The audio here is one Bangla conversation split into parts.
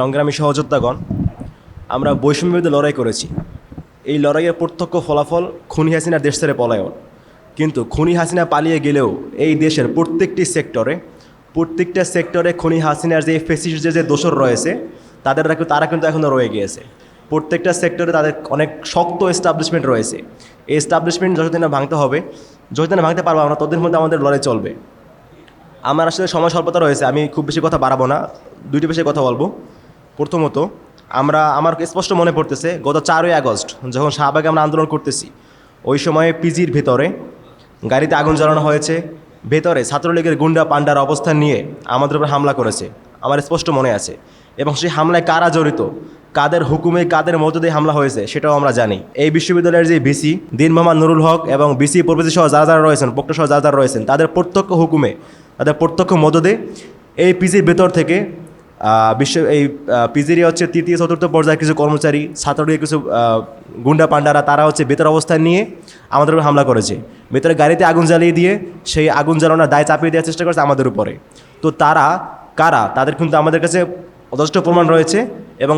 সংগ্রামী সহযোদ্ধাগণ, আমরা বৈষম্য বিরুদ্ধে লড়াই করেছি। এই লড়াইয়ের প্রত্যক্ষ ফলাফল খুনি হাসিনার দেশ ছেড়ে পলায়ন। কিন্তু খুনি হাসিনা পালিয়ে গেলেও এই দেশের প্রত্যেকটি সেক্টরে, প্রত্যেকটা সেক্টরে খুনি হাসিনার যে ফেসিস যে দোষর রয়েছে, তাদের তারা কিন্তু এখনও রয়ে গিয়েছে। প্রত্যেকটা সেক্টরে তাদের অনেক শক্ত এস্টাবলিশমেন্ট রয়েছে। এই এস্টাবলিশমেন্ট যতদিন না ভাঙতে হবে, যতদিন ভাঙতে পারব আমরা, ততদিন মধ্যে আমাদের লড়াই চলবে। আমার আসলে সময় স্বল্পতা রয়েছে, আমি খুব বেশি কথা বাড়াবো না, দুইটি বিষয়ে কথা বলব। প্রথমত, আমরা, আমার স্পষ্ট মনে পড়তেছে, গত চারই আগস্ট, যখন শাহবাগে আমরা আন্দোলন করতেছি, ওই সময়ে পিজির ভেতরে গাড়িতে আগুন জ্বালানো হয়েছে, ভেতরে ছাত্রলীগের গুন্ডা পান্ডার অবস্থান নিয়ে আমাদের উপর হামলা করেছে, আমার স্পষ্ট মনে আছে। এবং সেই হামলায় কারা জড়িত, কাদের হুকুমে, কাদের মধ্য দিয়ে হামলা হয়েছে, সেটাও আমরা জানি। এই বিশ্ববিদ্যালয়ের যে বিসি দিন মোহাম্মদ নুরুল হক এবং বিসি প্রভৃতি সহ যারা যারা রয়েছেন পক্ষ সহ যারা যারা রয়েছেন, তাদের প্রত্যক্ষ হুকুমে, তাদের প্রত্যক্ষ মদদে এই পিজির ভেতর থেকে বিশ্ব এই পিজিরই হচ্ছে তৃতীয়, চতুর্থ পর্যায়ে কিছু কর্মচারী, ছাত্রলীগের কিছু গুন্ডা পান্ডারা তারা হচ্ছে ভেতর অবস্থান নিয়ে আমাদের উপর হামলা করেছে। ভেতরে গাড়িতে আগুন জ্বালিয়ে দিয়ে সেই আগুন জ্বালানোর দায় চাপিয়ে দেওয়ার চেষ্টা করেছে আমাদের উপরে। তো তারা, কারা? তাদের কিন্তু আমাদের কাছে যথেষ্ট প্রমাণ রয়েছে এবং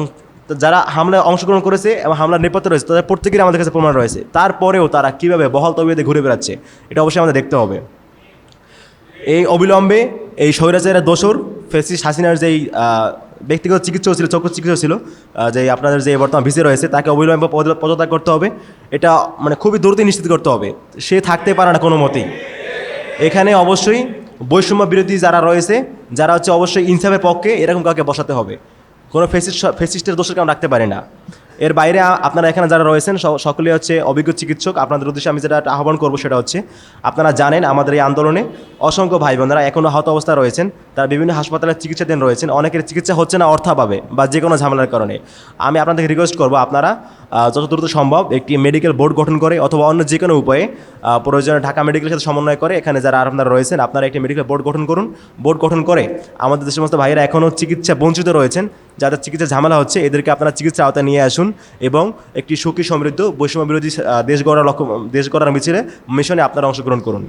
যারা হামলায় অংশগ্রহণ করেছে এবং হামলার নেপথ্যে রয়েছে, তাদের প্রত্যেকেরই আমাদের কাছে প্রমাণ রয়েছে। তারপরেও তারা কীভাবে বহাল তবিয়তে ঘুরে বেড়াচ্ছে, এটা অবশ্যই আমাদের দেখতে হবে। এই অবিলম্বে এই স্বৈরাচারের দোসর ফেসিস হাসিনার যেই ব্যক্তিগত চিকিৎসক ছিল, চক্ষু চিকিৎসক ছিল যে আপনাদের যে বর্তমান ভিসি রয়েছে, তাকে অবিলম্বে পদ- পদত্যাগ করতে হবে। এটা মানে খুবই দ্রুত নিশ্চিত করতে হবে। সে থাকতে পারে না কোনো মতেই এখানে অবশ্যই বৈষম্য বিরোধী যারা রয়েছে, যারা হচ্ছে অবশ্যই ইনসাফের পক্ষে এরকম কাউকে বসাতে হবে। কোনো ফেসিস্ট ফেসিস্টের দোষের আমরা রাখতে পারে না। এর বাইরে আপনারা এখানে যারা রয়েছেন সকলে হচ্ছে অভিজ্ঞ চিকিৎসক। আপনাদের উদ্দেশ্যে আমি যেটা আহ্বান করব সেটা হচ্ছে, আপনারা জানেন আমাদের এই আন্দোলনে অসংখ্য ভাই বোনেরা এখনও আহত অবস্থায় রয়েছেন। তারা বিভিন্ন হাসপাতালে চিকিৎসাধীন রয়েছেন। অনেকের চিকিৎসা হচ্ছে না অর্থাভাবে বা যে কোনো ঝামেলার কারণে। আমি আপনাদেরকে রিকোয়েস্ট করব, আপনারা যত দ্রুত সম্ভব একটি মেডিকেল বোর্ড গঠন করে অথবা অন্য যে কোনো উপায়ে প্রয়োজনে ঢাকা মেডিকেলের সাথে সমন্বয় করে এখানে যারা আপনারা রয়েছেন, আপনারা একটি মেডিকেল বোর্ড গঠন করুন। বোর্ড গঠন করে আমাদের যে সমস্ত ভাইয়েরা এখনও চিকিৎসা বঞ্চিত রয়েছেন, যাদের চিকিৎসা ঝামেলা হচ্ছে, এদেরকে আপনারা চিকিৎসা আওতায় নিয়ে আসুন। এবং একটি সুখী সমৃদ্ধ বৈষম্য বিরোধী দেশ গড়ার লক্ষ্য, দেশ গড়ার মিছিলে মিশনে আপনারা অংশগ্রহণ করুন।